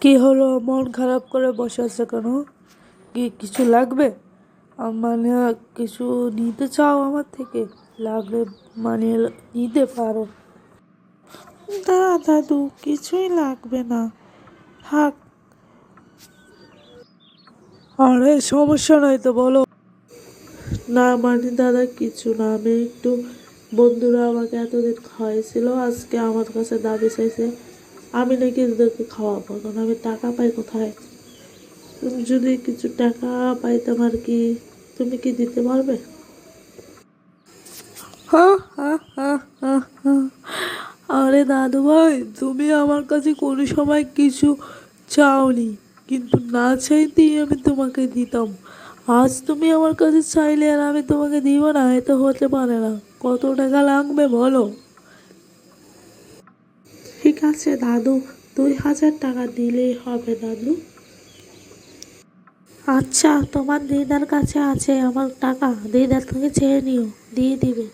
কি হলো? মন খারাপ করে বসে আছে কেন? কি কিছু লাগবে? মানে কিছু নিতে চাও আমার থেকে? লাগলে মানে নিতে পারো। না দাদু কিছুই লাগবে না। থাক। আরে সমস্যা নাই তো বলো। না মানে দাদা কিছু না। আমি একটু বন্ধুরা আমাকে এতদিন খাওয়াইছিল আজকে আমার কাছে দাবি চাইছে আমি নাকি ওদেরকে খাওয়াবো, কারণ আমি টাকা পাই কোথায়? তুমি যদি কিছু টাকা পাইতাম আর কি, তুমি কি দিতে পারবে। আরে দাদু ভাই, তুমি আমার কাছে কোনো সময় কিছু চাওনি, কিন্তু না চাইতেই আমি তোমাকে দিতাম। আজ তুমি আমার কাছে চাইলে আর আমি তোমাকে দিব না এতো হতে পারে না। কত টাকা লাগবে বলো? আছে দাদু, দুই হাজার টাকা দিলেই হবে দাদু। আচ্ছা তোমার দিদার কাছে আছে আমার টাকা। দিদার থেকে চেয়ে নিও, দিয়ে দিবে।